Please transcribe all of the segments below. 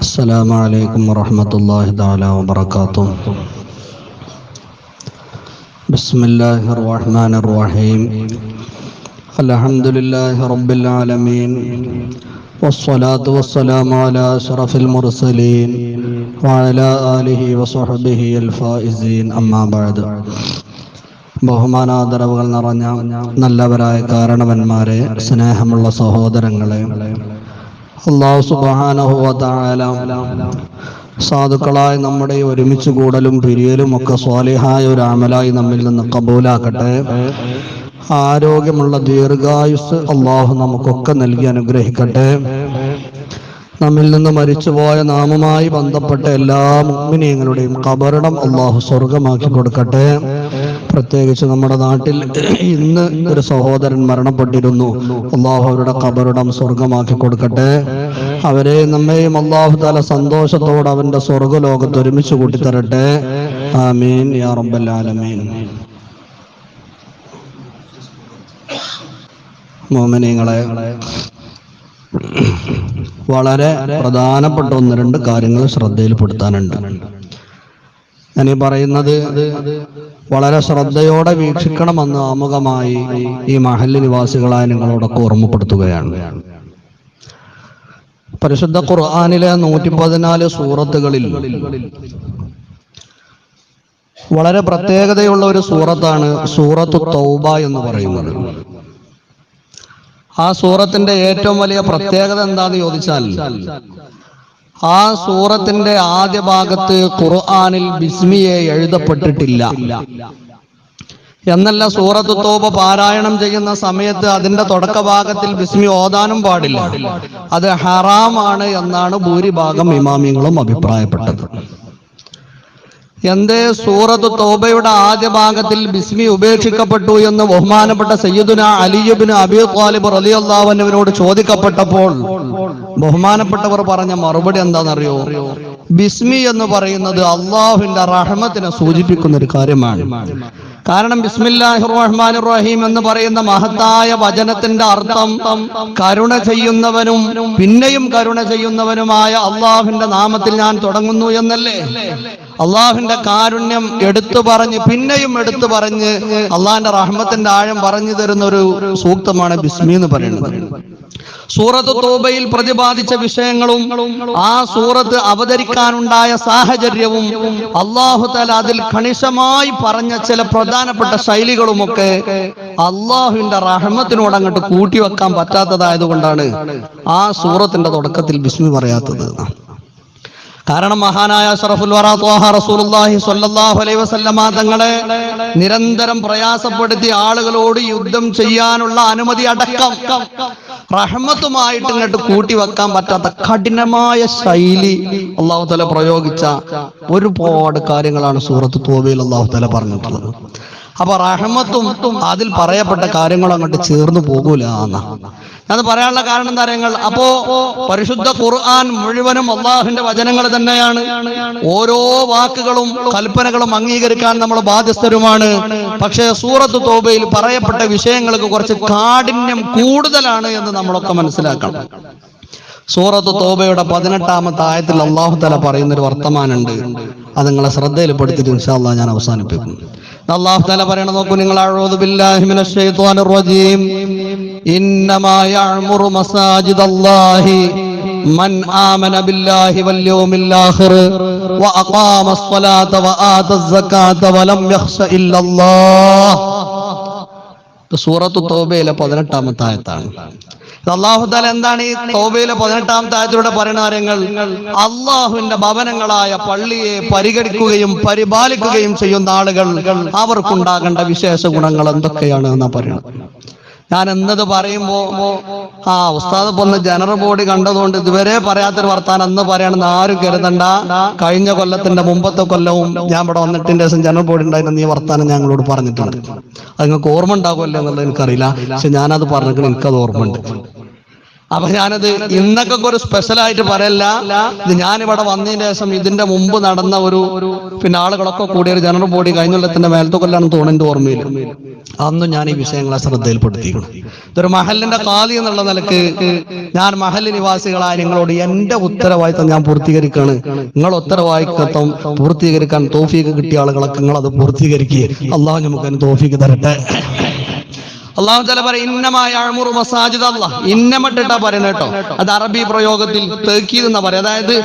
السلام عليكم ورحمة الله تعالى وبركاته بسم الله الرحمن الرحيم الحمد لله رب العالمين والصلاة والسلام على أشرف المرسلين وعلى آله وصحبه الفائزين أما بعد ബഹുമാനാദരവുകൾ നിറഞ്ഞ നല്ലവരായ കാരണവന്മാരെ സ്നേഹമുള്ള സഹോദരങ്ങളെ അള്ളാഹു സുബാനഹുവല സാധുക്കളായി നമ്മുടെ ഒരുമിച്ച് കൂടലും പിരിയലും ഒക്കെ സ്വാലിഹായ ഒരു അമലായി നമ്മിൽ നിന്ന് കബൂലാക്കട്ടെ ആരോഗ്യമുള്ള ദീർഘായുസ് അള്ളാഹു നമുക്കൊക്കെ നൽകി അനുഗ്രഹിക്കട്ടെ. നമ്മിൽ നിന്ന് മരിച്ചുപോയ നാമമായി ബന്ധപ്പെട്ട എല്ലാ മുഗ്മിനിയങ്ങളുടെയും കബറിടം അള്ളാഹു സ്വർഗമാക്കി കൊടുക്കട്ടെ. പ്രത്യേകിച്ച് നമ്മുടെ നാട്ടിൽ ഇന്ന് ഒരു സഹോദരൻ മരണപ്പെട്ടിരുന്നു. അള്ളാഹു അവരുടെ കബറിടം സ്വർഗമാക്കി കൊടുക്കട്ടെ. അവരെ നമ്മയും അള്ളാഹു താല സന്തോഷത്തോടെ അവന്റെ സ്വർഗലോകത്ത് ഒരുമിച്ച് കൂട്ടിത്തരട്ടെ. ആമീൻ യാ റബ്ബൽ ആലമീൻ. മോമനീങ്ങളെ വളരെ പ്രധാനപ്പെട്ട ഒന്ന് രണ്ട് കാര്യങ്ങൾ ശ്രദ്ധയിൽപ്പെടുത്താനുണ്ട്. ഞാൻ ഈ പറയുന്നത് വളരെ ശ്രദ്ധയോടെ വീക്ഷിക്കണമെന്ന് ആമുഖമായി ഈ മഹല്ല് നിവാസികളായ നിങ്ങളോടൊക്കെ ഓർമ്മപ്പെടുത്തുകയാണ്. പരിശുദ്ധ ഖുർആാനിലെ നൂറ്റി പതിനാല് സൂറത്തുകളിൽ വളരെ പ്രത്യേകതയുള്ള ഒരു സൂറത്താണ് സൂറത്തു തൗബ എന്ന് പറയുന്നത്. ആ സൂറത്തിന്റെ ഏറ്റവും വലിയ പ്രത്യേകത എന്താന്ന് ചോദിച്ചാൽ ആ സൂറത്തിന്റെ ആദ്യ ഭാഗത്ത് ഖുർആാനിൽ ബിസ്മിയെ എഴുതപ്പെട്ടിട്ടില്ല. എന്നല്ല സൂറത്ത് തോപ പാരായണം ചെയ്യുന്ന സമയത്ത് അതിന്റെ തുടക്ക ഭാഗത്തിൽ ബിസ്മി ഓതാനും പാടില്ല. അത് ഹറാമാണ് എന്നാണ് ഭൂരിഭാഗം ഇമാമിങ്ങളും അഭിപ്രായപ്പെട്ടത്. എന്തേ സൂറത്ത് തോബയുടെ ആദ്യ ഭാഗത്തിൽ ബിസ്മി ഉപേക്ഷിക്കപ്പെട്ടു എന്ന് ബഹുമാനപ്പെട്ട സയ്യിദുന അലിയുബിന് അബി ത്വാലിബ് റലിയല്ലാവനവരോട് ചോദിക്കപ്പെട്ടപ്പോൾ ബഹുമാനപ്പെട്ടവർ പറഞ്ഞ മറുപടി എന്താണെന്നറിയോ? ബിസ്മി എന്ന് പറയുന്നത് അള്ളാഹുവിന്റെ റഹ്മത്തിനെ സൂചിപ്പിക്കുന്ന ഒരു കാര്യമാണ്. കാരണം ബിസ്മില്ലാഹിർ റഹ്മാൻ റഹീം എന്ന് പറയുന്ന മഹത്തായ വചനത്തിന്റെ അർത്ഥം കരുണ ചെയ്യുന്നവനും പിന്നെയും കരുണ ചെയ്യുന്നവനുമായ അള്ളാഹുവിന്റെ നാമത്തിൽ ഞാൻ തുടങ്ങുന്നു എന്നല്ലേ? അള്ളാഹുവിന്റെ കാരുണ്യം എടുത്തു പറഞ്ഞ് പിന്നെയും എടുത്തു പറഞ്ഞ് അള്ളാഹിന്റെ റഹ്മത്തിന്റെ ആഴം പറഞ്ഞു തരുന്ന ഒരു സൂക്തമാണ് ബിസ്മി എന്ന് പറയുന്നത്. സൂറത്ത് തോബയിൽ പ്രതിപാദിച്ച വിഷയങ്ങളും ആ സൂറത്ത് അവതരിക്കാനുണ്ടായ സാഹചര്യവും അള്ളാഹു തല അതിൽ കണിശമായി പറഞ്ഞ ചില പ്രധാനപ്പെട്ട ശൈലികളുമൊക്കെ അള്ളാഹുവിന്റെ റഹ്മത്തിനോട് അങ്ങോട്ട് കൂട്ടിവെക്കാൻ പറ്റാത്തതായതുകൊണ്ടാണ് ആ സൂറത്തിന്റെ തുടക്കത്തിൽ ബിസ്മി പറയാത്തത്. കാരണം മഹാനായ ഷറഫുൽ റസൂലുള്ളാഹി സ്വല്ലല്ലാഹു അലൈഹി വസല്ലമ തങ്ങളെ നിരന്തരം പ്രയാസപ്പെടുത്തി ആളുകളോട് യുദ്ധം ചെയ്യാനുള്ള അനുമതി അടക്കം റഹ്മത്തുമായിട്ട് ഇങ്ങോട്ട് കൂട്ടി വെക്കാൻ പറ്റാത്ത കഠിനമായ ശൈലി അള്ളാഹു തല പ്രയോഗിച്ച ഒരുപാട് കാര്യങ്ങളാണ് സൂറത്ത് തോബയിൽ അള്ളാഹു തല പറഞ്ഞിട്ടുള്ളത്. അപ്പൊ റഹ്മത്തും അതിൽ പറയപ്പെട്ട കാര്യങ്ങളും അങ്ങോട്ട് ചേർന്നു പോകൂല അത് പറയാനുള്ള കാരണം കാര്യങ്ങൾ അപ്പോ പരിശുദ്ധ ഖുർആൻ മുഴുവനും അള്ളാഹുവിന്റെ വചനങ്ങൾ തന്നെയാണ്. ഓരോ വാക്കുകളും കൽപ്പനകളും അംഗീകരിക്കാൻ നമ്മൾ ബാധ്യസ്ഥരുമാണ്. പക്ഷേ സൂറത്ത് തോബയിൽ പറയപ്പെട്ട വിഷയങ്ങൾക്ക് കുറച്ച് കാഠിന്യം കൂടുതലാണ് എന്ന് നമ്മളൊക്കെ മനസ്സിലാക്കണം. സൂറത്ത് തോബയുടെ പതിനെട്ടാമത്തെ ആയത്തിൽ അള്ളാഹു തല പറയുന്ന ഒരു വർത്തമാനുണ്ട് അത് നിങ്ങളെ ശ്രദ്ധയിൽപ്പെടുത്തിയിട്ട് ഇൻഷാല്ലാ ഞാൻ അവസാനിപ്പിക്കും. അള്ളാഹു തല പറയണ നോക്കൂ നിങ്ങൾ അഊദു ബില്ലാഹി മിനശ് ശൈത്വാനിർ റജീം ഇന്നമാ യഅ്മുറു മസാജിദല്ലാഹി من آمن بالله واليوم الآخر وأقام الصلاة وآتى الزكاة ولم يخش إلا الله സൂറത്ത് തോബയിലെ പതിനെട്ടാമത്തെ ആയത്താണ് അള്ളാഹു താല എന്താണ് ഈ തോബയിലെ പതിനെട്ടാം ആയത്തിലൂടെ പറയുന്ന കാര്യങ്ങൾ? അള്ളാഹുവിന്റെ ഭവനങ്ങളായ പള്ളിയെ പരിഗണിക്കുകയും പരിപാലിക്കുകയും ചെയ്യുന്ന ആളുകൾ അവർക്കുണ്ടാകേണ്ട വിശേഷ ഗുണങ്ങൾ എന്തൊക്കെയാണ് എന്നാ പറയുന്നത്? ഞാൻ എന്നത് പറയുമ്പോ ആ ഉസ്താദ് ഒന്ന് ജനറൽ ബോഡി കണ്ടതുകൊണ്ട് ഇതുവരെ പറയാത്തൊരു വർത്താനം എന്ന് പറയണമെന്ന് ആരും കരുതണ്ട. കഴിഞ്ഞ കൊല്ലത്തിന്റെ മുമ്പത്തെ കൊല്ലവും ഞാൻ ഇവിടെ വന്നിട്ടിന്റെ ദിവസം ജനറൽ ബോഡി ഉണ്ടായിരുന്ന ഈ വർത്താനം ഞങ്ങളോട് പറഞ്ഞിട്ടുണ്ട്. അത് നിങ്ങൾക്ക് ഓർമ്മ ഉണ്ടാകുമല്ലോ എന്നുള്ളത് എനിക്കറിയില്ല. പക്ഷെ ഞാനത് പറഞ്ഞെങ്കിൽ എനിക്കത് ഓർമ്മ ഉണ്ട് അപ്പൊ ഞാനത് ഇന്നൊക്കെ ഒരു സ്പെഷ്യൽ ആയിട്ട് പറയല്ല. ഇത് ഞാനിവിടെ വന്നതിന് ശേഷം ഇതിന്റെ മുമ്പ് നടന്ന ഒരു പിന്നെ ആളുകളൊക്കെ കൂടിയ ഒരു ജനറൽ ബോഡി കഴിഞ്ഞ കൊല്ലത്തിന്റെ മേലത്തെ കൊല്ലാണ് ഓർമ്മയിൽ അന്നും ഞാൻ ഈ വിഷയങ്ങളെ ശ്രദ്ധയിൽപ്പെടുത്തിയിരുന്നു. ഇതൊരു മഹലിന്റെ കാതി എന്നുള്ള നിലയ്ക്ക് ഞാൻ മഹൽ നിവാസികളായ നിങ്ങളോട് എന്റെ ഉത്തരവാദിത്തം ഞാൻ പൂർത്തീകരിക്കുകയാണ് നിങ്ങൾ ഉത്തരവാദിത്തം പൂർത്തീകരിക്കാൻ തോഫീക്ക് കിട്ടിയ ആളുകളൊക്കെ നിങ്ങൾ അത് പൂർത്തീകരിക്കുക അള്ളാഹു നമുക്ക് അതിന് തോഫീക്ക് തരട്ടെ. അള്ളാഹു തല പറയും ഇന്നമായ അഴമുറു മസാജിദ് അല്ല. ഇന്നമട്ടിട്ടാ പറയുന്നത് കേട്ടോ? അത് അറബി പ്രയോഗത്തിൽ തേക്കീത് എന്നാ പറയുക അതായത്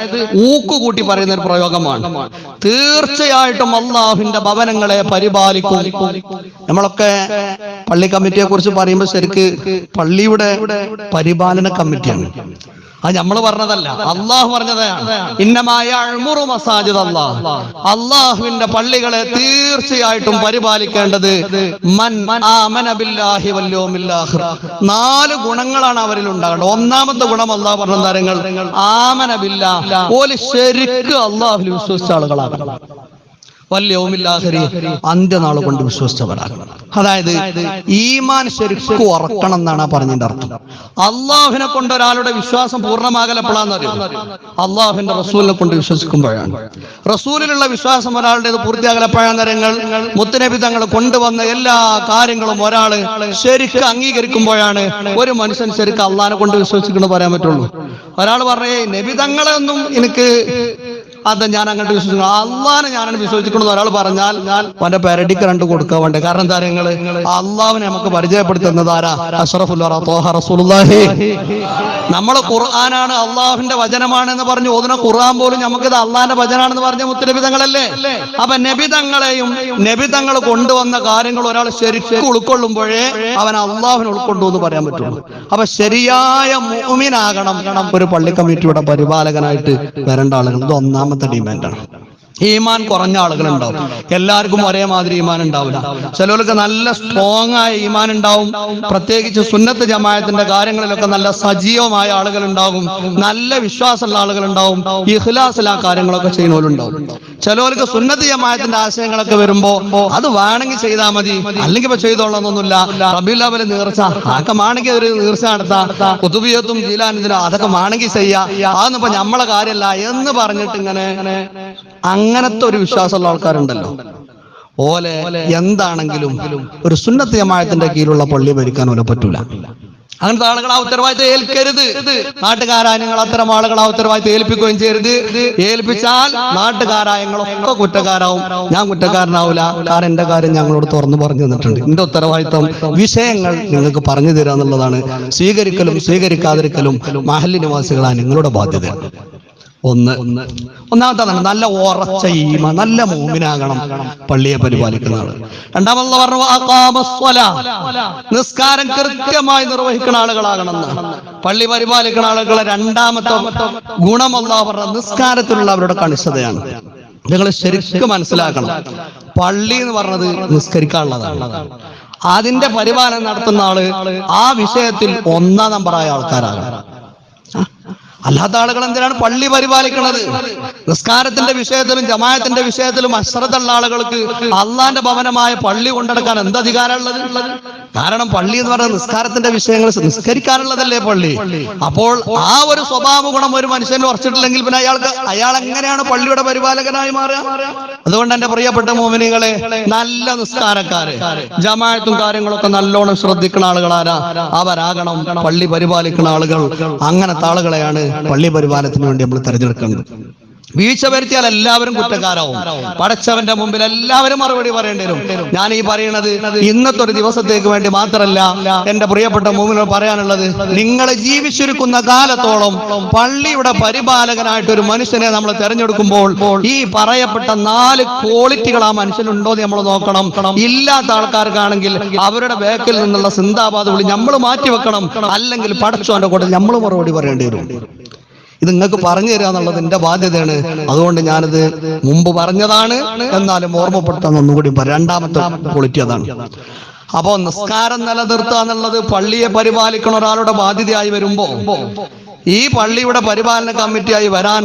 ഊക്ക് കൂട്ടി പറയുന്ന ഒരു പ്രയോഗമാണ്. തീർച്ചയായിട്ടും അള്ളാഹുവിന്റെ ഭവനങ്ങളെ പരിപാലിക്കും. നമ്മളൊക്കെ പള്ളി കമ്മിറ്റിയെ കുറിച്ച് പറയുമ്പോൾ ശരിക്ക് പള്ളിയുടെ പരിപാലന കമ്മിറ്റിയാണ്. അത് നമ്മൾ പറഞ്ഞതല്ല. അള്ളാഹു പറഞ്ഞതാണ്. ഇന്നമായ അഴ്മുറു മസാജിദ് അള്ളാഹ്. അള്ളാഹുവിന്റെ പള്ളികളെ തീർച്ചയായിട്ടും പരിപാലിക്കേണ്ടത് മൻ ആമന ബില്ലാഹി. നാല് ഗുണങ്ങളാണ് അവരിൽ ഉണ്ടാകേണ്ടത്. ഒന്നാമത്തെ ഗുണം അള്ളാഹു പറഞ്ഞ താരങ്ങൾ ആമന ബില്ലാ ശരിക്കും അള്ളാഹു വിശ്വസിച്ച ആളുകളാകണം വല്യവുമില്ലാഹരി അന്ത്യനാൾ കൊണ്ട് വിശ്വസിച്ചവരാകണം. അതായത് ഈമാൻ ശരിക്കും ഉറക്കണം എന്നാണ് പറഞ്ഞതിന്റെ അർത്ഥം. അള്ളാഹുവിനെ കൊണ്ട് ഒരാളുടെ വിശ്വാസം പൂർണമാകൽ എപ്പോഴാണെന്നറിയോ അള്ളാഹുവിന്റെ റസൂലിനെ കൊണ്ട് വിശ്വസിക്കുമ്പോഴാണ്. റസൂലിലുള്ള വിശ്വാസം ഒരാളുടെ പൂർത്തിയാകൽ എപ്പോഴാണെന്നരങ്ങൾ മുത്തനബി തങ്ങൾ കൊണ്ടുവന്ന എല്ലാ കാര്യങ്ങളും ഒരാൾ ശരിക്ക് അംഗീകരിക്കുമ്പോഴാണ് ഒരു മനുഷ്യൻ ശരിക്കും അള്ളാഹിനെ കൊണ്ട് വിശ്വസിക്കുന്നത് പറയാൻ പറ്റുള്ളൂ. ഒരാൾ പറഞ്ഞേ നബി തങ്ങളെ ഒന്നും എനിക്ക് അത് ഞാൻ അങ്ങോട്ട് വിശ്വസിക്കണം അള്ളാഹിനെ ഞാനാണ് വിശ്വസിക്കണമെന്ന് ഒരാൾ പറഞ്ഞാൽ ഞാൻ അവന്റെ പെരടിക്ക് രണ്ട് കൊടുക്കാൻ വേണ്ടേ. കാരണം എന്താ നിങ്ങൾ അള്ളാഹിനെ നമുക്ക് പരിചയപ്പെടുത്തുന്നത് ആരാ? അഷ്റഫുൽ റസൂലുള്ളാഹി. അള്ളാഹുവിന്റെ വചനമാണ് എന്ന് പറഞ്ഞു ഓതുന്ന ഖുർആൻ പോലും നമുക്കിത് അള്ളാഹിന്റെ വചനാണെന്ന് പറഞ്ഞ മുത്തനബി തങ്ങളല്ലേ? അപ്പൊ നബി തങ്ങളെയും നബി കൊണ്ടുവന്ന കാര്യങ്ങൾ ഒരാൾ ശരിക്കും ഉൾക്കൊള്ളുമ്പോഴേ അവൻ അള്ളാഹുവിനെ ഉൾക്കൊണ്ടു എന്ന് പറയാൻ പറ്റുള്ളൂ. അപ്പൊ ശരിയായ മൂമിനാകണം ഒരു പള്ളി കമ്മിറ്റിയുടെ പരിപാലകനായിട്ട് വരേണ്ട ആളുകൾ. ഇത് ഒന്നാമത്തെ ഡിമാൻഡാണ് ഈമാൻ കുറഞ്ഞ ആളുകൾ ഉണ്ടാവും എല്ലാവർക്കും ഒരേമാതിരി ഈമാൻ ഉണ്ടാവില്ല. ചിലർക്ക് നല്ല സ്ട്രോങ് ആയ ഈമാൻ ഉണ്ടാവും. പ്രത്യേകിച്ച് സുന്നത്ത് ജമായത്തിന്റെ കാര്യങ്ങളിലൊക്കെ നല്ല സജീവമായ ആളുകൾ ഉണ്ടാകും നല്ല വിശ്വാസമുള്ള ആളുകൾ ഉണ്ടാവും ഇഖ്ലാസിൽ ആ കാര്യങ്ങളൊക്കെ ചെയ്യുന്നവരുണ്ടാവും. ചിലവർക്ക് സുന്നത്ത് ജമായത്തിന്റെ ആശയങ്ങളൊക്കെ വരുമ്പോ അത് വേണമെങ്കിൽ ചെയ്താൽ മതി. അല്ലെങ്കിൽ ഇപ്പൊ ചെയ്തോളന്നൊന്നുമില്ല റബിയുല്ലാവിലെ നീർച്ച. അതൊക്കെ വേണമെങ്കിൽ ഒരു നീർച്ച നടത്താ. കുതുബിയത്തും ജീലാനിതിനും അതൊക്കെ വേണമെങ്കിൽ ചെയ്യാം. അതൊന്നും ഇപ്പൊ നമ്മളെ കാര്യമല്ല എന്ന് പറഞ്ഞിട്ട് ഇങ്ങനെ അങ്ങനത്തെ ഒരു വിശ്വാസമുള്ള ആൾക്കാരുണ്ടല്ലോ. ഓലെ എന്താണെങ്കിലും ഒരു സുന്നത്ത് ജമായത്തിന്റെ കീഴിലുള്ള പള്ളി ഭരിക്കാൻ ഓലെ പറ്റൂല. അങ്ങനത്തെ ആളുകൾ ആ ഉത്തരവാദിത്തം ഏൽക്കരുത്. നാട്ടുകാരായ നിങ്ങൾ അത്തരം ആളുകൾ ആ ഉത്തരവാദിത്തം ഏൽപ്പിക്കുകയും ചെയ്യരുത്. ഏൽപ്പിച്ചാൽ നാട്ടുകാരായ ഞങ്ങളൊക്കെ കുറ്റക്കാരാവും. ഞാൻ കുറ്റക്കാരനാവില്ല കാരണം എന്റെ കാര്യം ഞങ്ങളോട് തുറന്നു പറഞ്ഞു തന്നിട്ടുണ്ട്. എന്റെ ഉത്തരവാദിത്തം വിഷയങ്ങൾ നിങ്ങൾക്ക് പറഞ്ഞു തരാന്നുള്ളതാണ്. സ്വീകരിക്കലും സ്വീകരിക്കാതിരിക്കലും മഹല്ലി നിവാസികളാണ് നിങ്ങളുടെ ബാധ്യത. ഒന്ന്. ഒന്നാമത്തെ നല്ല ഉറച്ച ഈമ നല്ല മൂമിനാകണം പള്ളിയെ പരിപാലിക്കുന്ന ആൾ രണ്ടാമത് പറഞ്ഞു. നിസ്കാരം കൃത്യമായി നിർവഹിക്കുന്ന ആളുകളാകണം. പള്ളി പരിപാലിക്കുന്ന ആളുകളെ രണ്ടാമത്തെ ഗുണമല്ല പറഞ്ഞ നിസ്കാരത്തിലുള്ള അവരുടെ കണിശതയാണ്. നിങ്ങൾ ശരിക്കും മനസ്സിലാക്കണം. പള്ളി എന്ന് പറഞ്ഞത് നിസ്കരിക്കാനുള്ളതാണ്. അതിന്റെ പരിപാലനം നടത്തുന്ന ആൾ ആ വിഷയത്തിൽ ഒന്നാം നമ്പറായ ആൾക്കാരാകണം അല്ലാത്ത ആളുകൾ എന്തിനാണ് പള്ളി പരിപാലിക്കുന്നത്? നിസ്കാരത്തിന്റെ വിഷയത്തിലും ജമായത്തിന്റെ വിഷയത്തിലും അശ്രദ്ധുള്ള ആളുകൾക്ക് അള്ളാന്റെ ഭവനമായ പള്ളി കൊണ്ടെടുക്കാൻ എന്ത് അധികാരമുള്ളത് കാരണം പള്ളി എന്ന് പറഞ്ഞാൽ നിസ്കാരത്തിന്റെ വിഷയങ്ങൾ നിസ്കരിക്കാനുള്ളതല്ലേ പള്ളി. അപ്പോൾ ആ ഒരു സ്വഭാവ ഗുണം ഒരു മനുഷ്യന് ഉറച്ചിട്ടില്ലെങ്കിൽ പിന്നെ അയാൾക്ക് അയാൾ എങ്ങനെയാണ് പള്ളിയുടെ പരിപാലകനായി മാറുക? അതുകൊണ്ട് എന്റെ പ്രിയപ്പെട്ട മോമിനികളെ നല്ല നിസ്കാരക്കാര് ജമായത്തും കാര്യങ്ങളൊക്കെ നല്ലോണം ശ്രദ്ധിക്കുന്ന ആളുകളാരാ? അവരാകണം പള്ളി പരിപാലിക്കുന്ന ആളുകൾ. അങ്ങനത്തെ ആളുകളെയാണ് പള്ളി പരിപാലനത്തിന് വേണ്ടി നമ്മൾ തെരഞ്ഞെടുക്കുന്നത് വീഴ്ച വരുത്തിയാൽ എല്ലാവരും കുറ്റക്കാരാവും. പടച്ചവന്റെ മുമ്പിൽ എല്ലാവരും മറുപടി പറയേണ്ടി വരും. ഞാൻ ഈ പറയുന്നത് ഇന്നത്തെ ഒരു ദിവസത്തേക്ക് വേണ്ടി മാത്രമല്ല എന്റെ പ്രിയപ്പെട്ട മൂമിനോട് പറയാനുള്ളത് നിങ്ങൾ ജീവിച്ചിരിക്കുന്ന കാലത്തോളം പള്ളിയുടെ പരിപാലകനായിട്ട് ഒരു മനുഷ്യനെ നമ്മൾ തെരഞ്ഞെടുക്കുമ്പോൾ ഈ പറയപ്പെട്ട നാല് ക്വാളിറ്റികൾ ആ മനുഷ്യനുണ്ടോ എന്ന് നമ്മൾ നോക്കണം. ഇല്ലാത്ത ആൾക്കാർക്കാണെങ്കിൽ അവരുടെ ബേക്കിൽ നിന്നുള്ള സിന്ദാബാദ് വിളി നമ്മൾ മാറ്റി വെക്കണം അല്ലെങ്കിൽ പടച്ചവന്റെ കൂടെ നമ്മൾ മറുപടി പറയേണ്ടി വരും. ഇത് നിങ്ങൾക്ക് പറഞ്ഞു തരിക എന്നുള്ളത് എന്റെ ബാധ്യതയാണ്. അതുകൊണ്ട് ഞാനിത് മുമ്പ് പറഞ്ഞതാണ്. എന്നാലും ഓർമ്മപ്പെടുത്താൻ ഒന്നുകൂടി രണ്ടാമത്തെ ക്വാളിറ്റി അതാണ്. അപ്പോ നിസ്കാരം നിലനിർത്തുക എന്നുള്ളത് പള്ളിയെ പരിപാലിക്കുന്ന ഒരാളുടെ ബാധ്യതയായി വരുമ്പോ ഈ പള്ളിയുടെ പരിപാലന കമ്മിറ്റിയായി വരാൻ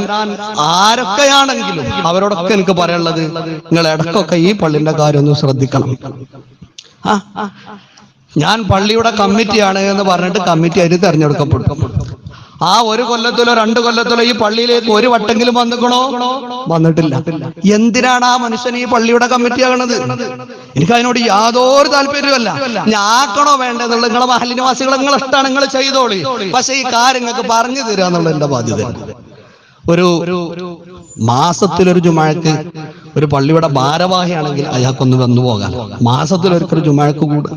ആരൊക്കെയാണെങ്കിലും അവരോടൊക്കെ എനിക്ക് പറയാനുള്ളത് നിങ്ങൾ ഇടക്കൊക്കെ ഈ പള്ളിന്റെ കാര്യം ഒന്ന് ശ്രദ്ധിക്കണം. ഞാൻ പള്ളിയുടെ കമ്മിറ്റിയാണ് എന്ന് പറഞ്ഞിട്ട് കമ്മിറ്റി അതിന് തെരഞ്ഞെടുക്കപ്പെടും. ആ ഒരു കൊല്ലത്തിലോ രണ്ട് കൊല്ലത്തിലോ ഈ പള്ളിയിലേക്ക് ഒരു വട്ടെങ്കിലും വന്നിക്കണോ? വന്നിട്ടില്ല. എന്തിനാണ് ആ മനുഷ്യൻ ഈ പള്ളിയുടെ കമ്മിറ്റി ആകണത്? എനിക്ക് അതിനോട് യാതൊരു താല്പര്യമല്ല ഞാക്കണോ വേണ്ടതെന്നുള്ള നിങ്ങളെ മഹലിനിവാസികൾ നിങ്ങൾ ഇഷ്ടമാണ് നിങ്ങൾ ചെയ്തോളി. പക്ഷെ ഈ കാര്യങ്ങൾക്ക് പറഞ്ഞു തരിക എന്നുള്ള എന്റെ ബാധ്യത. ഒരു മാസത്തിലൊരു ജുമാഴക്ക് ഒരു പള്ളിയുടെ ഭാരവാഹിയാണെങ്കിൽ അയാൾക്കൊന്ന് വന്നു പോകാം. മാസത്തിലൊരിക്കൽ ജുമാഴക്ക് കൂടുക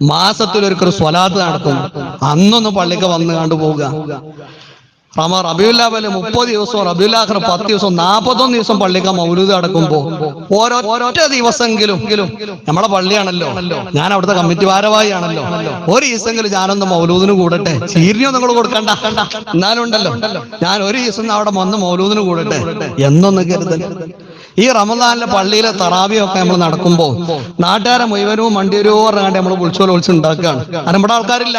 മാസത്തിലൊരിക്കൽ സ്വലാത്ത് നടക്കും അന്നൊന്ന് പള്ളിക്ക് വന്ന് കണ്ടു പോവുക. റമ പോലെ മുപ്പത് ദിവസവും റബിയുല്ലാഖർ പത്ത് ദിവസവും നാൽപ്പത്തൊന്ന് ദിവസം പള്ളിക്ക് മൗലൂദ് അടക്കുമ്പോ ഓരോ ഒരൊറ്റ ദിവസമെങ്കിലും നമ്മളെ പള്ളിയാണല്ലോ. ഞാൻ അവിടുത്തെ കമ്മിറ്റി ഭാരവാഹി ആണല്ലോ ഒരു ദിവസമെങ്കിലും ഞാനൊന്ന് മൗലൂദിന് കൂടട്ടെ. ചീരിയോ നിങ്ങൾ കൊടുക്കണ്ട. എന്നാലും ഉണ്ടല്ലോ. ഞാൻ ഒരു ദിവസം അവിടെ വന്ന് മൗലൂദിന് കൂടട്ടെ. എന്നൊന്ന് കരുതൽ ഈ റമദാനിലെ പള്ളിയിലെ തറാവിയൊക്കെ നമ്മൾ നടക്കുമ്പോ നാട്ടുകാരെ മുഴുവനും മണ്ടിയൊരു പറഞ്ഞാണ്ട് നമ്മൾ വിളിച്ചോല വിളിച്ച് ഉണ്ടാക്കുകയാണ് ഇവിടെ ആൾക്കാരില്ല.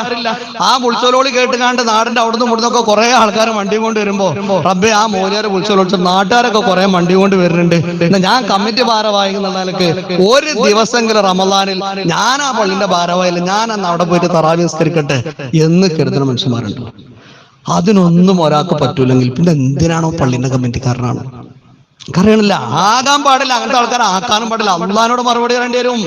ആ പുളിച്ചോലോളി കേട്ടുകാണ്ട് നാടിന്റെ അവിടുന്ന് ഇവിടുന്നൊക്കെ കുറെ ആൾക്കാർ വണ്ടി കൊണ്ട് വരുമ്പോ റബ്ബെ ആ മൂലിയാരെ വിളിച്ചോളിച്ച് നാട്ടുകാരൊക്കെ കുറെ വണ്ടി കൊണ്ട് വരുന്നുണ്ട്. ഞാൻ കമ്മിറ്റി ഭാരവാഹി നിലയ്ക്ക് ഒരു ദിവസമെങ്കിലും റമദാനിൽ ഞാൻ ആ പള്ളിന്റെ ഭാരവാഹില്ല ഞാൻ അന്ന് അവിടെ പോയിട്ട് തറാവി നിസ്കരിക്കട്ടെ എന്ന് കരുതുന്ന മനുഷ്യന്മാരുണ്ട്. അതിനൊന്നും ഒരാൾക്ക് പറ്റൂലെങ്കിൽ പിന്നെ എന്തിനാണോ പള്ളിന്റെ കമ്മിറ്റിക്കാരനാണ്? അറിയണില്ല ആകാൻ പാടില്ല അങ്ങനത്തെ ആൾക്കാർ ആക്കാനും പാടില്ല. അള്ളഹാനോട് മറുപടി തരേണ്ടി വരും.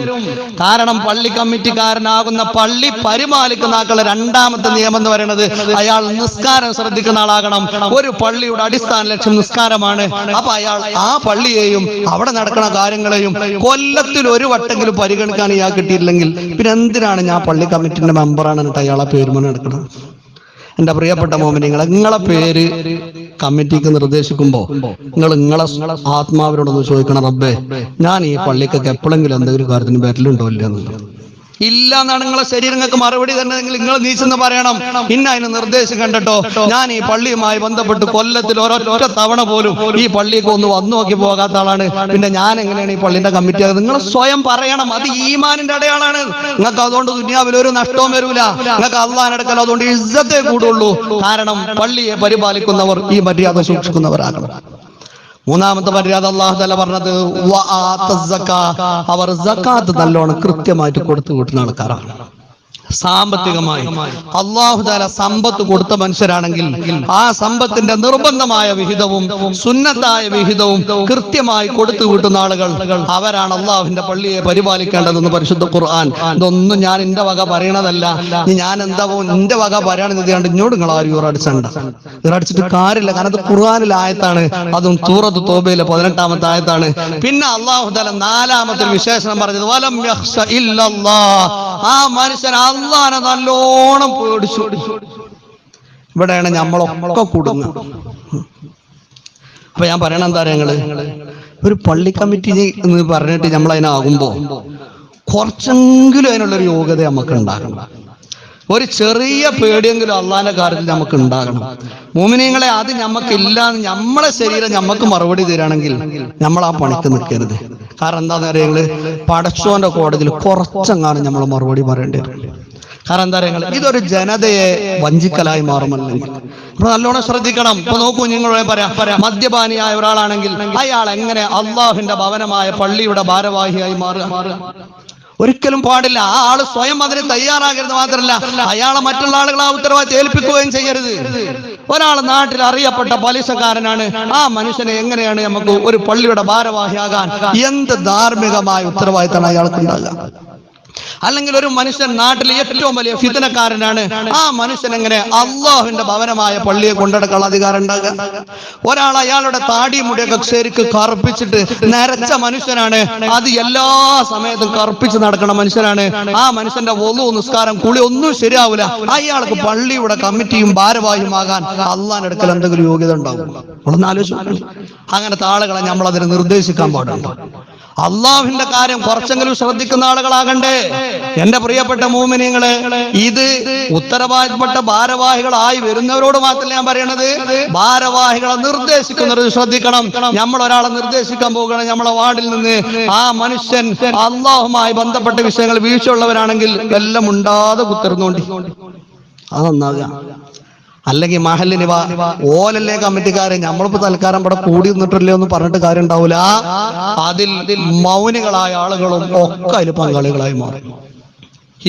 കാരണം പള്ളി കമ്മിറ്റിക്കാരനാകുന്ന പള്ളി പരിപാലിക്കുന്ന ആൾക്കുള്ള രണ്ടാമത്തെ നിയമം എന്ന് പറയുന്നത് അയാൾ നിസ്കാരം ശ്രദ്ധിക്കുന്ന ആളാകണം. ഒരു പള്ളിയുടെ അടിസ്ഥാന ലക്ഷ്യം നിസ്കാരമാണ്. അപ്പൊ അയാൾ ആ പള്ളിയെയും അവിടെ നടക്കുന്ന കാര്യങ്ങളെയും കൊല്ലത്തിൽ ഒരു വട്ടെങ്കിലും പരിഗണിക്കാൻ ഇയാൾ കിട്ടിയില്ലെങ്കിൽ പിന്നെ എന്തിനാണ് ഞാൻ പള്ളി കമ്മിറ്റിന്റെ മെമ്പറാണ് എന്നിട്ട് അയാളെ പേരുമാനം എടുക്കുന്നത് എന്റെ പ്രിയപ്പെട്ട മോമിനിങ്ങളെ നിങ്ങളെ പേര് കമ്മിറ്റിക്ക് നിർദ്ദേശിക്കുമ്പോ നിങ്ങൾ നിങ്ങളെ ആത്മാവിനോടൊന്ന് ചോദിക്കണം റബ്ബേ ഞാൻ ഈ പള്ളിക്കൊക്കെ എപ്പോഴെങ്കിലും എന്തെങ്കിലും കാര്യത്തിന് വരലുണ്ടോ ഇല്ലെന്ന് ഇല്ല എന്നാണ് നിങ്ങളെ ശരീരങ്ങൾക്ക് മറുപടി തന്നെ നിങ്ങൾ നീച്ചെന്ന് പറയണം. ഇന്ന അതിന് നിർദ്ദേശം കണ്ടിട്ടോ? ഞാൻ ഈ പള്ളിയുമായി ബന്ധപ്പെട്ട് കൊല്ലത്തിൽ ഓരോരോ തവണ പോലും ഈ പള്ളിക്ക് ഒന്ന് വന്നു നോക്കി പോകാത്ത ആളാണ്. പിന്നെ ഞാൻ എങ്ങനെയാണ് ഈ പള്ളിന്റെ കമ്മിറ്റി നിങ്ങൾ സ്വയം പറയണം. അത് ഈമാനിന്റെ അടയാളാണ്. നിങ്ങൾക്ക് അതുകൊണ്ട് ദുനിയാവിൽ ഒരു നഷ്ടവും വരൂല. നിങ്ങൾക്ക് അള്ളാഹിനടക്കൽ അതുകൊണ്ട് ഇജ്ജത്തെ കൂടുള്ളൂ. കാരണം പള്ളിയെ പരിപാലിക്കുന്നവർ ഈ മര്യാദ സൂക്ഷിക്കുന്നവരാകണം മൂന്നാമത്തെ മര്യാദ അള്ളാഹു തല പറഞ്ഞത് അവർ കൃത്യമായിട്ട് കൊടുത്തു കൂട്ടുന്ന ആൾക്കാരാണ്. സാമ്പത്തികമായി. അള്ളാഹു താല സമ്പത്ത് കൊടുത്ത മനുഷ്യരാണെങ്കിൽ ആ സമ്പത്തിന്റെ നിർബന്ധമായ വിഹിതവും സുന്നത്തായ വിഹിതവും കൃത്യമായി കൊടുത്തു കൂട്ടുന്ന ആളുകൾ അവരാണ് അള്ളാഹുവിന്റെ പള്ളിയെ പരിപാലിക്കേണ്ടതെന്ന് പരിശുദ്ധ ഖുർആൻ. ഇതൊന്നും ഞാൻ എന്റെ വക പറയണതല്ല. ഞാൻ എന്താ എന്റെ വക പറയണെന്ന് കണ്ട് ഇങ്ങോട്ട് നിങ്ങൾ ആരും ഇറടിച്ചണ്ട ഇവരടിച്ചിട്ട് കാര്യമില്ല. കാരണം അത് ഖുർആനിലെ ആയത്താണ്. അതും തൂറത്ത് തോബയിലെ പതിനെട്ടാമത്തെ ആയത്താണ്. പിന്നെ അള്ളാഹുദാല നാലാമത്തെ വിശേഷണം പറഞ്ഞത് വലം ആ മനുഷ്യൻ അള്ളാനെ നല്ലോണം പേടിച്ചു. ഇവിടെയാണ് നമ്മളൊക്കെ കൂടുന്നത്. അപ്പൊ ഞാൻ പറയണ എന്താ ഞങ്ങൾ ഒരു പള്ളി കമ്മിറ്റി എന്ന് പറഞ്ഞിട്ട് നമ്മൾ അതിനാകുമ്പോ കുറച്ചെങ്കിലും അതിനുള്ളൊരു യോഗ്യത നമുക്ക് ഉണ്ടാകണം. ഒരു ചെറിയ പേടിയെങ്കിലും അള്ളാന്റെ കാര്യത്തിൽ നമുക്ക് ഉണ്ടാകണം. മോമിനിയങ്ങളെ അത് ഞമ്മക്കില്ല നമ്മളെ ശരീരം ഞമ്മക്ക് മറുപടി തരാണെങ്കിൽ നമ്മൾ ആ പണിക്ക് നിൽക്കരുത്. കാരണം എന്താന്ന് അറിയങ്ങൾ പടച്ചോന്റെ കോടതിയിൽ കുറച്ചെങ്ങാനും നമ്മൾ മറുപടി പറയേണ്ടി വരും. കാരണം എന്താ പറയുക ഇതൊരു ജനതയെ വഞ്ചിക്കലായി മാറുമല്ലെങ്കിൽ അപ്പൊ നല്ലോണം ശ്രദ്ധിക്കണം. ഇപ്പൊ നോക്കൂ നിങ്ങൾ പറയാം. പറയാം. മദ്യപാനിയായ ഒരാളാണെങ്കിൽ അയാൾ എങ്ങനെ അള്ളാഹുവിന്റെ ഭവനമായ പള്ളിയുടെ ഭാരവാഹിയായി മാറുക? ഒരിക്കലും പാടില്ല. ആ ആൾ സ്വയം അതിന് തയ്യാറാകരുത് മാത്രമല്ല അയാളെ മറ്റുള്ള ആളുകൾ ആ ഉത്തരവാദിത്തം ഏൽപ്പിക്കുകയും ചെയ്യരുത്. ഒരാൾ നാട്ടിൽ അറിയപ്പെട്ട പലിശക്കാരനാണ്. ആ മനുഷ്യനെ എങ്ങനെയാണ് നമുക്ക് ഒരു പള്ളിയുടെ ഭാരവാഹിയാകാൻ? എന്ത് ധാർമ്മികമായ ഉത്തരവാദിത്തമാണ് അയാൾക്ക് ഉണ്ടാകുക? അല്ലെങ്കിൽ ഒരു മനുഷ്യൻ നാട്ടിലെ ഏറ്റവും വലിയ ഫിതനക്കാരനാണ് ആ മനുഷ്യൻ എങ്ങനെ അള്ളാഹുവിന്റെ ഭവനമായ പള്ളിയെ കൊണ്ടെടുക്കാനുള്ള അധികാരം ഉണ്ടാകുക ഒരാൾ അയാളുടെ താടി മുടിയൊക്കെ ശരിക്ക് കറുപ്പിച്ചിട്ട് നരച്ച മനുഷ്യനാണ്. അത് എല്ലാ സമയത്തും കറുപ്പിച്ച് നടക്കുന്ന മനുഷ്യനാണ്. ആ മനുഷ്യന്റെ ഒന്നു നിസ്കാരം കുളി ഒന്നും ശരിയാവില്ല അയാൾക്ക് പള്ളിയുടെ കമ്മിറ്റിയും ഭാരവാഹിയുമാകാൻ അടുക്കൽ എന്തെങ്കിലും യോഗ്യത ഉണ്ടാവും അങ്ങനത്തെ ആളുകളെ നമ്മൾ അതിന് നിർദ്ദേശിക്കാൻ പാടുണ്ട്? അള്ളാഹുവിന്റെ കാര്യം കുറച്ചെങ്കിലും ശ്രദ്ധിക്കുന്ന ആളുകളാകണ്ടേ. എന്റെ പ്രിയപ്പെട്ട മൂമിനിങ്ങളെ ഇത് ഉത്തരവാദിത്തപ്പെട്ട ഭാരവാഹികളായി വരുന്നവരോട് മാത്രമല്ല ഞാൻ പറയണത്? ഭാരവാഹികളെ നിർദ്ദേശിക്കുന്നവർ ശ്രദ്ധിക്കണം. നമ്മൾ ഒരാളെ നിർദ്ദേശിക്കാൻ പോകുകയാണ് നമ്മളെ വാർഡിൽ നിന്ന് ആ മനുഷ്യൻ അള്ളാഹുമായി ബന്ധപ്പെട്ട വിഷയങ്ങൾ വീഴ്ചയുള്ളവരാണെങ്കിൽ എല്ലാം ഉണ്ടാതെ കുത്തിരുന്നോണ്ടി. അത് നന്നാകുക അല്ലെങ്കിൽ മഹലിന് ഓലല്ലേ കമ്മിറ്റിക്കാരെ നമ്മളിപ്പോ തൽക്കാലം ഇവിടെ കൂടി നിന്നിട്ടില്ലേ എന്ന് പറഞ്ഞിട്ട് കാര്യം ഉണ്ടാവൂല അതിൽ മൗനികളായ ആളുകളും ഒക്കെ അതിൽ പങ്കാളികളായി മാറും.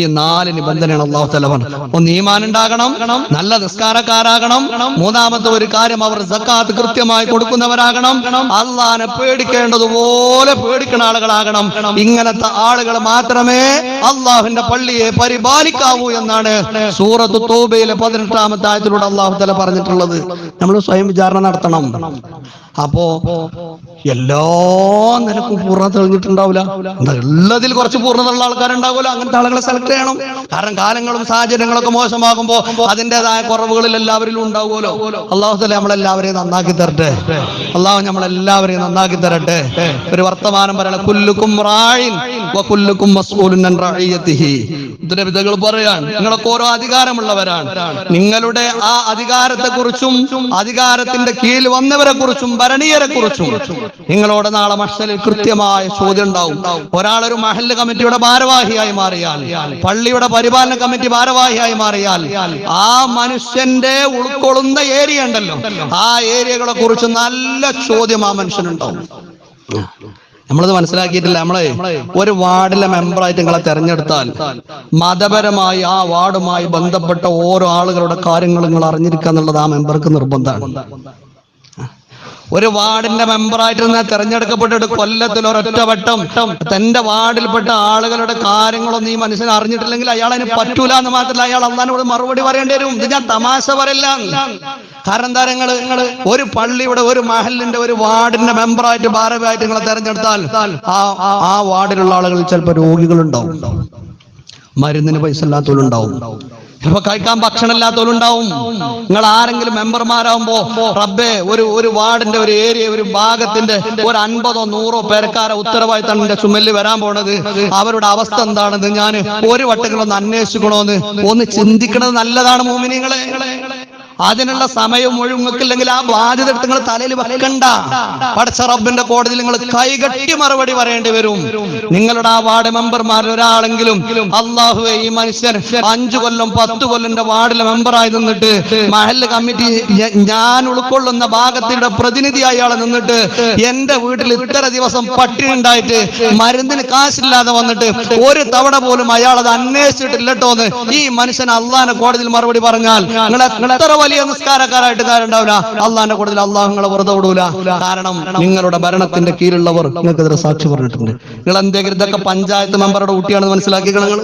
ഈ നാല് നിബന്ധനയാണ് അള്ളാഹു പറഞ്ഞത് ഒന്ന് ഈമാൻ ഉണ്ടാകണം നല്ല നിസ്കാരക്കാരാകണം മൂന്നാമത്തെ ഒരു കാര്യം അവർ സക്കാത്ത് കൃത്യമായി കൊടുക്കുന്നവരാകണം അള്ളഹാനെ പേടിക്കേണ്ടതുപോലെ പേടിക്കുന്ന ആളുകളാകണം. ഇങ്ങനത്തെ ആളുകൾ മാത്രമേ അള്ളാഹുവിന്റെ പള്ളിയെ പരിപാലിക്കാവൂ എന്നാണ് സൂറത്ത് തോബയിലെ പതിനെട്ടാമത്തെ ആയത്തിലൂടെ അള്ളാഹു തല പറഞ്ഞിട്ടുള്ളത്. നമ്മൾ സ്വയം വിചാരണ നടത്തണം. അപ്പോ എല്ലാ നിലക്കും പൂർണ തെളിഞ്ഞിട്ടുണ്ടാവില്ല ഉള്ളതിൽ കുറച്ച് പൂർണത ഉള്ള ആൾക്കാരുണ്ടാവുമല്ലോ? അങ്ങനത്തെ ആളുകളെ സെലക്ട് ചെയ്യണം. കാരണം കാലങ്ങളും സാഹചര്യങ്ങളൊക്കെ മോശമാകുമ്പോ അതിന്റെതായ കുറവുകളിൽ എല്ലാവരിലും ഉണ്ടാവുമല്ലോ. അള്ളാഹു തല നമ്മളെല്ലാവരെയും നന്നാക്കി തരട്ടെ. അള്ളാഹു നമ്മളെല്ലാവരെയും നന്നാക്കി തരട്ടെ. ഒരു വർത്തമാനം പറയണ. കുല്ലുക്കും റായിൻ കുല്ലുക്കും നിങ്ങളൊക്കെ ഓരോ അധികാരമുള്ളവരാണ്. നിങ്ങളുടെ ആ അധികാരത്തെ കുറിച്ചും അധികാരത്തിന്റെ കീഴിൽ വന്നവരെ കുറിച്ചും ഭരണീയരെ കുറിച്ചും നിങ്ങളോട് നാളെ മഷലിൽ കൃത്യമായ ചോദ്യം ഉണ്ടാവും. ഒരാളൊരു മഹല്ല് കമ്മിറ്റിയുടെ ഭാരവാഹിയായി മാറിയാൽ പള്ളിയുടെ പരിപാലന കമ്മിറ്റി ഭാരവാഹിയായി മാറിയാൽ ആ മനുഷ്യന്റെ ഉൾക്കൊള്ളുന്ന ഏരിയ ഉണ്ടല്ലോ. ആ ഏരിയകളെ കുറിച്ച് നല്ല ചോദ്യം ആ മനുഷ്യനുണ്ടാവും. നമ്മളത് മനസ്സിലാക്കിയിട്ടില്ല. നമ്മളെ ഒരു വാർഡിലെ മെമ്പറായിട്ട് നിങ്ങളെ തെരഞ്ഞെടുത്താൽ മതപരമായി ആ വാർഡുമായി ബന്ധപ്പെട്ട ഓരോ ആളുകളുടെ കാര്യങ്ങൾ നിങ്ങൾ അറിഞ്ഞിരിക്കുക എന്നുള്ളത് ആ മെമ്പർക്ക് നിർബന്ധമാണ്. ഒരു വാർഡിന്റെ മെമ്പറായിട്ട് നിന്ന് തെരഞ്ഞെടുക്കപ്പെട്ടിട്ട് കൊല്ലത്തിൽ ഒരൊറ്റ വട്ടം തന്റെ വാർഡിൽപ്പെട്ട ആളുകളുടെ കാര്യങ്ങളൊന്നും ഈ മനുഷ്യൻ അറിഞ്ഞിട്ടില്ലെങ്കിൽ അയാൾ അതിന് പറ്റൂല എന്ന് മാത്രമല്ല അയാൾ അള്ളഹാനോട് മറുപടി പറയേണ്ടി വരും. ഇത് ഞാൻ തമാശ പറയില്ല. കാരണം എന്താ നിങ്ങൾ ഒരു പള്ളിയുടെ ഒരു മഹലിന്റെ ഒരു വാർഡിന്റെ മെമ്പറായിട്ട് ഭാരവായിട്ട് നിങ്ങളെ തെരഞ്ഞെടുത്താൽ ആ- ആ വാർഡിലുള്ള ആളുകൾ ചിലപ്പോൾ രോഗികളുണ്ടാവും. മരുന്നിന് പൈസ ഇല്ലാത്തവരുണ്ടാവും. ചിലപ്പോ കഴിക്കാൻ ഭക്ഷണം ഇല്ലാത്തവരുണ്ടാവും നിങ്ങൾ ആരെങ്കിലും മെമ്പർമാരാകുമ്പോ റബ്ബേ ഒരു ഒരു വാർഡിന്റെ ഒരു ഏരിയ ഒരു ഭാഗത്തിന്റെ ഒരു അൻപതോ നൂറോ പേരക്കാരെ ഉത്തരവാദിത്തം ചുമൽ വരാൻ പോണത്. അവരുടെ അവസ്ഥ എന്താണെന്ന് ഞാൻ ഒരു വട്ടങ്ങളൊന്ന് അന്വേഷിക്കണോന്ന്. ഒന്ന് ചിന്തിക്കണത് നല്ലതാണ് മോമിനിങ്ങളെ. അതിനുള്ള സമയം മുഴുവൻ നിങ്ങൾക്കില്ലെങ്കിൽ ആ ബാധ്യത നിങ്ങൾ തലയിൽ വെക്കണ്ട. പടച്ച റബ്ബിന്റെ കോടതിയിൽ നിങ്ങൾ കൈകട്ടി മറുപടി പറയേണ്ടി വരും. നിങ്ങളുടെ ആ വാർഡ് മെമ്പർമാരിൽ ഒരാളെങ്കിലും അള്ളാഹുവെ ഈ മനുഷ്യൻ അഞ്ചു കൊല്ലം പത്ത് കൊല്ലന്റെ വാർഡിലെ മെമ്പറായി നിന്നിട്ട് മഹല്ല് കമ്മിറ്റി ഞാൻ ഉൾക്കൊള്ളുന്ന ഭാഗത്തിന്റെ പ്രതിനിധിയായി അയാളെ നിന്നിട്ട് എന്റെ വീട്ടിൽ ഇത്ര ദിവസം പട്ടിണി ഉണ്ടായിട്ട് മരുന്നിന് കാശില്ലാതെ വന്നിട്ട് ഒരു തവണ പോലും അയാൾ അത് അന്വേഷിച്ചിട്ടില്ലട്ടോ എന്ന് ഈ മനുഷ്യൻ അള്ളാഹിനെ കോടതിയിൽ മറുപടി പറഞ്ഞാൽ നിങ്ങളെ എത്ര വലിയ നിസ്കാരക്കാരായിട്ട് കാര്യമുണ്ടാവില്ല അള്ളാന്റെ കൂടുതൽ അള്ളാഹു നിങ്ങളെ വെറുതെ വിടൂല. കാരണം നിങ്ങളുടെ ഭരണത്തിന്റെ കീഴിലുള്ളവർ നിങ്ങൾക്കെതിരെ സാക്ഷി പറഞ്ഞിട്ടുണ്ട്. നിങ്ങൾ എന്തെങ്കിലും ഇതൊക്കെ പഞ്ചായത്ത് മെമ്പറുടെ കുട്ടിയാണെന്ന് മനസ്സിലാക്കി നിങ്ങൾ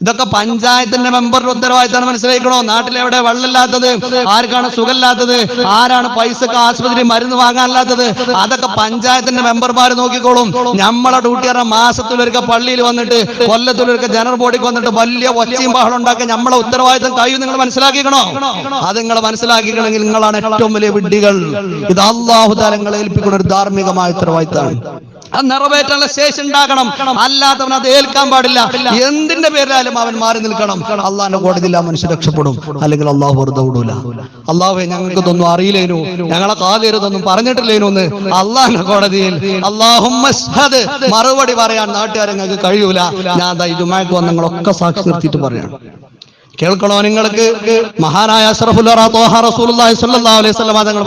ഇതൊക്കെ പഞ്ചായത്തിന്റെ മെമ്പറുടെ ഉത്തരവാദിത്തമാണ് മനസ്സിലാക്കണോ നാട്ടിലെവിടെ വെള്ളമില്ലാത്തത് ആർക്കാണ് സുഖമില്ലാത്തത് ആരാണ് പൈസക്ക് ആശുപത്രി മരുന്ന് വാങ്ങാനില്ലാത്തത് അതൊക്കെ പഞ്ചായത്തിന്റെ മെമ്പർമാർ നോക്കിക്കോളും. നമ്മളെ ഡ്യൂട്ടി പറഞ്ഞ മാസത്തിലൊരുക്ക പള്ളിയിൽ വന്നിട്ട് കൊല്ലത്തിലൊരുക്ക ജനറൽ ബോഡിക്ക് വന്നിട്ട് വലിയ ഒച്ചയും ബഹളം ഉണ്ടാക്കി നമ്മളെ ഉത്തരവാദിത്തം കഴിയും നിങ്ങൾ മനസ്സിലാക്കിക്കണോ? അത് നിങ്ങൾ മനസ്സിലാക്കിക്കണമെങ്കിൽ നിങ്ങളാണ് ഏറ്റവും വലിയ വിഡ്ഢികൾ. ഇത് അള്ളാഹു താരങ്ങളെ ഏൽപ്പിക്കുന്ന ഒരു ധാർമ്മികമായ ഉത്തരവാദിത്തമാണ് അത് നിറവേറ്റാനുള്ള ശേഷി ഉണ്ടാകണം. അല്ലാത്തവൻ അത് ഏൽക്കാൻ പാടില്ല. എന്തിന്റെ പേരിലായാലും അവൻ മാറി നിൽക്കണം. അള്ളാന്റെ കോടതിയിൽ ആ മനുഷ്യൻ രക്ഷപ്പെടും. അല്ലെങ്കിൽ അള്ളാഹു വെറുതെ വിടൂല. അള്ളാഹു ഞങ്ങൾക്ക് ഇതൊന്നും അറിയില്ലേനു. ഞങ്ങളെ കാതരുതൊന്നും പറഞ്ഞിട്ടില്ലേനു എന്ന് അള്ളാന്റെ കോടതിയിൽ അള്ളാഹു മറുപടി പറയാൻ നാട്ടുകാരെ ഞങ്ങൾക്ക് കഴിയൂല. ഞാൻ ദാ ഈ ജുമാക്ക് വന്ന് നിങ്ങളൊക്കെ സാക്ഷി നിർത്തിയിട്ട് പറയാണ്. കേൾക്കണോ നിങ്ങൾക്ക്? മഹാനായ തങ്ങൾ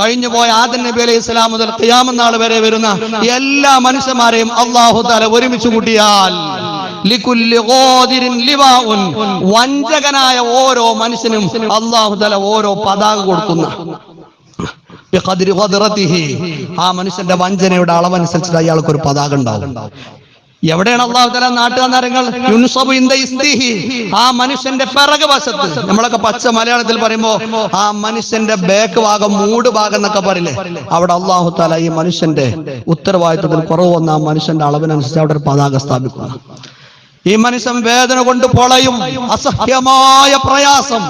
കഴിഞ്ഞു പോയ ആദ്യ നബി അലൈഹി ഇസ്ലാം മുതൽ ഖിയാമനാൾ നാൾ വരെ വരുന്ന എല്ലാ മനുഷ്യന്മാരെയും അള്ളാഹു തല ഒരുമിച്ച് കൂട്ടിയാൽ വഞ്ചകനായ ഓരോ മനുഷ്യനും അള്ളാഹു തല ഓരോ പതാക കൊടുക്കുന്ന. ആ മനുഷ്യന്റെ വഞ്ചനയുടെ അളവനുസരിച്ചിട്ട് അയാൾക്ക് ഒരു പതാക ഉണ്ടാവും. എവിടെയാണ് അള്ളാഹു തല നാട്ടുകാരങ്ങൾ യുൻസബു ഇസ്തിഹി. ആ മനുഷ്യന്റെ പിറക് വശത്ത്. നമ്മളൊക്കെ പച്ച മലയാളത്തിൽ പറയുമ്പോ ആ മനുഷ്യന്റെ ബേക്ക് ഭാഗം മൂട് ഭാഗം എന്നൊക്കെ പറയില്ലേ? അവിടെ അള്ളാഹു തല ഈ മനുഷ്യന്റെ ഉത്തരവാദിത്വത്തിൽ കുറവ് വന്ന ആ മനുഷ്യന്റെ അളവിനനുസരിച്ച് അവിടെ ഒരു പതാക സ്ഥാപിക്കുന്നു ഈ മനുഷ്യൻ വേദന കൊണ്ട് പൊളയും. അസഹ്യമായ പ്രയാസം.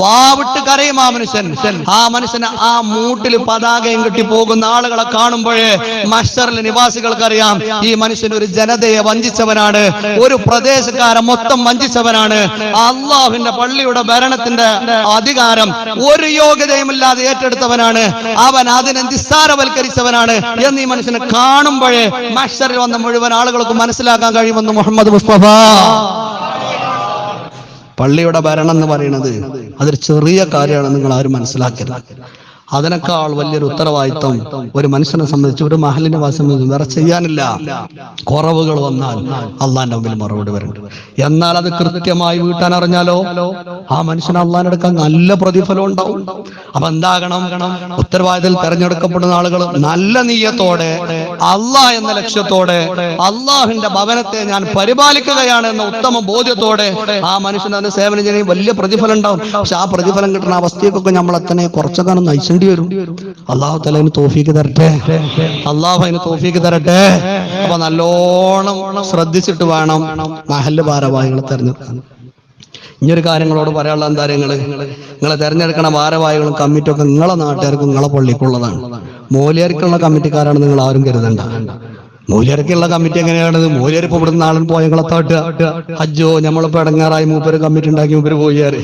വാവിട്ട് കരയും ആ മനുഷ്യൻ. ആ മനുഷ്യന് ആ മൂട്ടിൽ പതാകയും കെട്ടി പോകുന്ന ആളുകളെ കാണുമ്പോഴേ മഷറിലെ നിവാസികൾക്കറിയാം ഈ മനുഷ്യൻ ഒരു ജനതയെ വഞ്ചിച്ചവനാണ്. ഒരു പ്രദേശക്കാരെ മൊത്തം വഞ്ചിച്ചവനാണ്. അള്ളാഹുവിന്റെ പള്ളിയുടെ ഭരണത്തിന്റെ അധികാരം ഒരു യോഗ്യതയുമില്ലാതെ ഏറ്റെടുത്തവനാണ്. അവൻ അതിനെ നിസ്സാരവൽക്കരിച്ചവനാണ് എന്ന് ഈ മനുഷ്യനെ കാണുമ്പോഴേ മഷറിൽ വന്ന മുഴുവൻ ആളുകൾക്ക് മനസ്സിലാക്കാൻ കഴിയുമെന്ന് മുഹമ്മദ് മുസ്തഫ പള്ളിയുടെ ഭരണം എന്ന് പറയുന്നത് അതൊരു ചെറിയ കാര്യമാണ് നിങ്ങൾ ആരും മനസ്സിലാക്കരുത്. അതിനേക്കാൾ വലിയൊരു ഉത്തരവാദിത്വം ഒരു മനുഷ്യനെ സംബന്ധിച്ച് ഒരു മഹലിനെ സംബന്ധിച്ച് വേറെ ചെയ്യാനില്ല. കുറവുകൾ വന്നാൽ അള്ളാന്റെ മുമ്പിൽ മറുപടി വരുന്നുണ്ട് എന്നാൽ അത് കൃത്യമായി വീട്ടാൻ അറിഞ്ഞാലോ ആ മനുഷ്യൻ അള്ളാനെടുക്കാൻ നല്ല പ്രതിഫലം ഉണ്ടാവും. അപ്പൊ എന്താകണം? ഉത്തരവാദിത്തത്തിൽ തെരഞ്ഞെടുക്കപ്പെടുന്ന ആളുകൾ നല്ല നീയത്തോടെ അള്ളാഹ് എന്ന ലക്ഷ്യത്തോടെ അള്ളാഹിന്റെ ഭവനത്തെ ഞാൻ പരിപാലിക്കുകയാണ് എന്ന ഉത്തമ ബോധ്യത്തോടെ ആ മനുഷ്യൻ അതിന് സേവനം ചെയ്യുകയും വലിയ പ്രതിഫലം ഉണ്ടാവും. പക്ഷെ ആ പ്രതിഫലം കിട്ടുന്ന അവസ്ഥയൊക്കെ നമ്മൾ എത്തനെ കുറച്ചൊക്കെ നയിച്ചേണ്ടി വരും. അള്ളാഹു തല അതിന് തോഫീക്ക് തരട്ടെ. അള്ളാഹു അതിന് തോഫീക്ക് തരട്ടെ. അപ്പൊ നല്ലോണം ശ്രദ്ധിച്ചിട്ട് വേണം മഹൽ ഭാരവാഹികളെ തെരഞ്ഞെടുക്കാൻ. ഇനിയൊരു കാര്യങ്ങളോട് പറയാനുള്ള എന്താ നിങ്ങൾ നിങ്ങളെ തെരഞ്ഞെടുക്കണ ഭാരവാഹികളും കമ്മിറ്റി ഒക്കെ നിങ്ങളെ നാട്ടുകാർക്കും നിങ്ങളെ പള്ളിക്കുള്ളതാണ്. മൂലിയർക്കുള്ള കമ്മിറ്റിക്കാരാണ് നിങ്ങൾ ആരും കരുതണ്ട. മൂലിയർക്കുള്ള കമ്മിറ്റി എങ്ങനെയാണത്? മൂലിയർ ഇപ്പൊ ഇവിടുന്ന് നാളെ പോയങ്ങളെ കളത്താട്ട് അജ്ജോ നമ്മളിപ്പോ ഇടങ്ങാറായി. മൂപ്പര് കമ്മിറ്റി ഉണ്ടാക്കി മൂപ്പര് പോയാറ്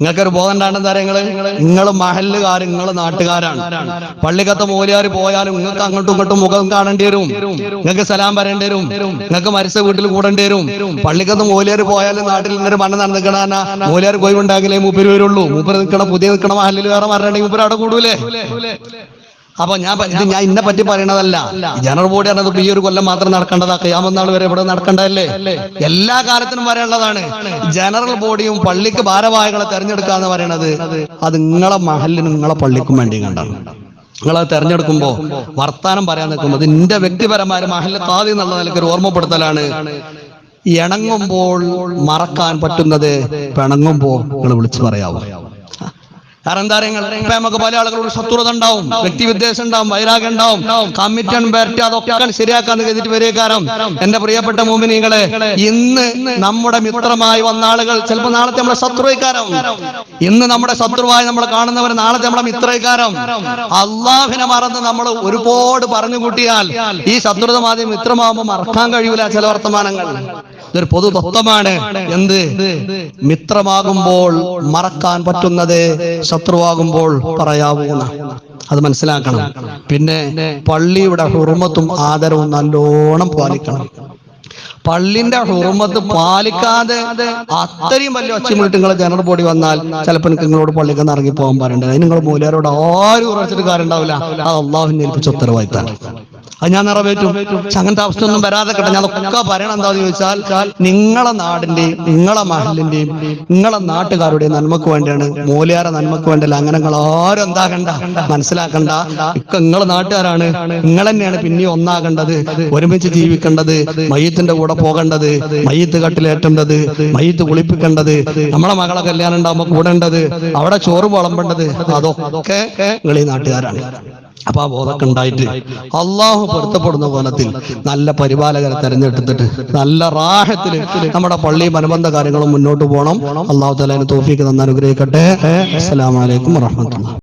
നിങ്ങൾക്കൊരു ബോധണ്ടാണ് എന്താ നിങ്ങൾ? നിങ്ങൾ മഹല്ലുകാർ നിങ്ങൾ നാട്ടുകാരാണ്. പള്ളിക്കത്തെ മൂലിയാർ പോയാലും നിങ്ങൾക്ക് അങ്ങോട്ടും ഇങ്ങോട്ടും മുഖം കാണേണ്ടി വരും. നിങ്ങൾക്ക് സലാം പറയേണ്ടി വരും. നിങ്ങൾക്ക് മരിച്ച വീട്ടിൽ കൂടേണ്ടി വരും. പള്ളിക്കത്ത് മൂലിയാർ പോയാലും നാട്ടിൽ ഇന്നൊരു മണ്ണ് നടന്നിക്കണ മൂലിയാർ പോയി ഉണ്ടാകില്ലേ മൂപ്പര് വരുള്ളൂ. മൂപ്പര് നിൽക്കണ പുതിയ നിൽക്കണ മഹലിൽ വേറെ മരണി മൂപ്പര് അവിടെ കൂടൂലേ? അപ്പൊ ഞാൻ ഇത് ഞാൻ ഇന്നെ പറ്റി പറയണതല്ല. ജനറൽ ബോഡി പറഞ്ഞത് ഈ ഒരു കൊല്ലം മാത്രം നടക്കേണ്ടതാ. കയ്യാമന്നാൾ വരെ ഇവിടെ നടക്കേണ്ടതല്ലേ? എല്ലാ കാലത്തിനും വരേണ്ടതാണ്. ജനറൽ ബോഡിയും പള്ളിക്ക് ഭാരവാഹികളെ തെരഞ്ഞെടുക്കുക എന്ന് പറയണത്. അത് നിങ്ങളെ മഹലിനും നിങ്ങളെ പള്ളിക്കും വേണ്ടി കണ്ടാണ്. നിങ്ങളത് തെരഞ്ഞെടുക്കുമ്പോ വർത്താനം പറയാൻ നിൽക്കുമ്പോൾ നിന്റെ വ്യക്തിപരമായ മഹൽ കാതി എന്നുള്ള നിലയ്ക്ക് ഒരു ഓർമ്മപ്പെടുത്തലാണ്. ഇണങ്ങുമ്പോൾ മറക്കാൻ പറ്റുന്നത് പിണങ്ങുമ്പോൾ നിങ്ങൾ വിളിച്ചു പറയാവോ. കാരണം എന്താ പറയുക നമുക്ക് പല ആളുകളോട് ശത്രുത ഉണ്ടാവും വ്യക്തി വിദ്വേഷം ഉണ്ടാവും വൈരാഗ്യം ഉണ്ടാവും. കമ്മിറ്റൻ ബാറ്റ് അതൊക്കെ ശരിയാക്കാന്ന് കരുതിട്ട് വരേ കാരണം എന്റെ പ്രിയപ്പെട്ട മോമിനികളെ ഇന്ന് നമ്മുടെ മിത്രമായി വന്ന ആളുകൾ ചിലപ്പോൾ നാളത്തെ നമ്മുടെ ശത്രുവിക്കാരം ഇന്ന് നമ്മുടെ ശത്രുവായി നമ്മൾ കാണുന്നവർ നാളത്തെ നമ്മുടെ മിത്രക്കാരം അള്ളാഹിനെ മറന്ന് നമ്മൾ ഒരുപാട് പറഞ്ഞു കൂട്ടിയാൽ ഈ ശത്രുത ആദ്യം മിത്രമാകുമ്പോൾ മറക്കാൻ കഴിയൂല ചില വർത്തമാനങ്ങൾ. ഇതൊരു പൊതു തത്വമാണ് എന്ത്? മിത്രമാകുമ്പോൾ മറക്കാൻ പറ്റുന്നത് ശത്രുവാകുമ്പോൾ പറയാവുന്ന. അത് മനസ്സിലാക്കണം. പിന്നെ പള്ളിയുടെ ഹുറുമത്തും ആദരവും നല്ലോണം പാലിക്കണം. പള്ളിന്റെ ഹുറുമത്ത് പാലിക്കാതെ അത്രയും വലിയ ഒച്ചമുട്ട് നിങ്ങൾ ജനറൽ ബോഡി വന്നാൽ ചിലപ്പോൾ നിങ്ങളോട് പള്ളിക്ക് ഇറങ്ങി പോകാൻ പറയണ്ടത് നിങ്ങൾ മൂലരോട് ആരും ഉറച്ചിട്ട് കാര്യം ഉണ്ടാവില്ല അത് അള്ളാഹുവിനെ ഏൽപ്പിച്ച ഉത്തരവാദിത്താണ് അത് ഞാൻ നിറവേറ്റും. അങ്ങനത്തെ അവസ്ഥ ഒന്നും വരാതെ കിട്ടും. ഞാൻ അതൊക്കെ പറയണം എന്താന്ന് ചോദിച്ചാൽ നിങ്ങളെ നാടിന്റെയും നിങ്ങളെ മഹലിന്റെയും നിങ്ങളെ നാട്ടുകാരുടെയും നന്മക്ക് വേണ്ടിയാണ്. മൂലയാറെ നന്മക്ക് വേണ്ടിയല്ല. അങ്ങനെ നിങ്ങൾ ആരും എന്താകണ്ട മനസ്സിലാക്കണ്ട. ഇപ്പൊ നിങ്ങളെ നാട്ടുകാരാണ്. നിങ്ങൾ തന്നെയാണ് പിന്നെ ഒന്നാകേണ്ടത്. ഒരുമിച്ച് ജീവിക്കേണ്ടത്. മയ്യത്തിന്റെ കൂടെ പോകേണ്ടത്. മയ്യത്ത് കട്ടിലേറ്റേണ്ടത്. മയ്യത്ത് കുളിപ്പിക്കേണ്ടത്. നമ്മളെ മകളെ കല്യാണം ഉണ്ടാകുമ്പോ കൂടേണ്ടത്. അവിടെ ചോറ് വളമ്പേണ്ടത്. അതൊക്കെ നിങ്ങൾ ഈ നാട്ടുകാരാണ്. അപ്പൊ ആ ബോധമൊക്കെ ഉണ്ടായിട്ട് അള്ളാഹു പൊരുത്തപ്പെടുന്ന കോലത്തിൽ നല്ല പരിപാലകരെ തെരഞ്ഞെടുത്തിട്ട് നല്ല റാഹത്തിൽ നമ്മുടെ പള്ളി അനുബന്ധ കാര്യങ്ങളും മുന്നോട്ട് പോകണം. അള്ളാഹു തലാന് തോഫിക്ക് തന്ന അനുഗ്രഹിക്കട്ടെ. അസ്സലാമലൈക്കും വറഹമത്തുള്ള